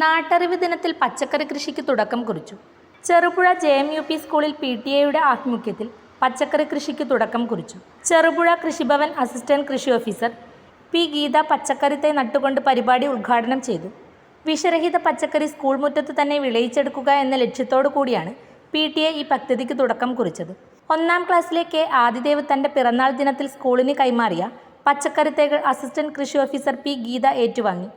നാട്ടറിവ് ദിനത്തിൽ പച്ചക്കറി കൃഷിക്ക് തുടക്കം കുറിച്ചു. Cherupuzha J M U P സ്കൂളിൽ പി ടി എയുടെ ആഭിമുഖ്യത്തിൽ പച്ചക്കറി കൃഷിക്ക് തുടക്കം കുറിച്ചു. ചെറുപുഴ കൃഷിഭവൻ അസിസ്റ്റന്റ് കൃഷി ഓഫീസർ പി ഗീത പച്ചക്കറിത്തെ നട്ടുകൊണ്ട് പരിപാടി ഉദ്ഘാടനം ചെയ്തു. വിഷരഹിത പച്ചക്കറി സ്കൂൾ മുറ്റത്ത് തന്നെ വിളയിച്ചെടുക്കുക എന്ന ലക്ഷ്യത്തോടു കൂടിയാണ് പി ടി എ ഈ പദ്ധതിക്ക് തുടക്കം കുറിച്ചത്. ഒന്നാം ക്ലാസ്സിലെ കെ ആദിദേവ് തന്റെ പിറന്നാൾ ദിനത്തിൽ സ്കൂളിന് കൈമാറിയ പച്ചക്കറിത്തേകൾ അസിസ്റ്റന്റ് കൃഷി ഓഫീസർ പി ഗീത ഏറ്റുവാങ്ങി.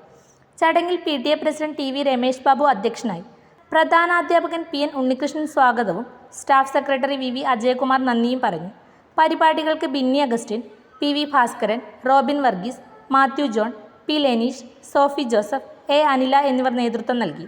ചടങ്ങിൽ P T A president T V Ramesh Babu അധ്യക്ഷനായി. പ്രധാനാധ്യാപകൻ പി എൻ ഉണ്ണികൃഷ്ണൻ സ്വാഗതവും staff secretary V V Ajayakumar നന്ദിയും പറഞ്ഞു. പരിപാടികൾക്ക് Binny Augustine P V Bhaskaran Robin Varghese Mathew John P Leneesh Sophie Joseph A Anila എന്നിവർ നേതൃത്വം നൽകി.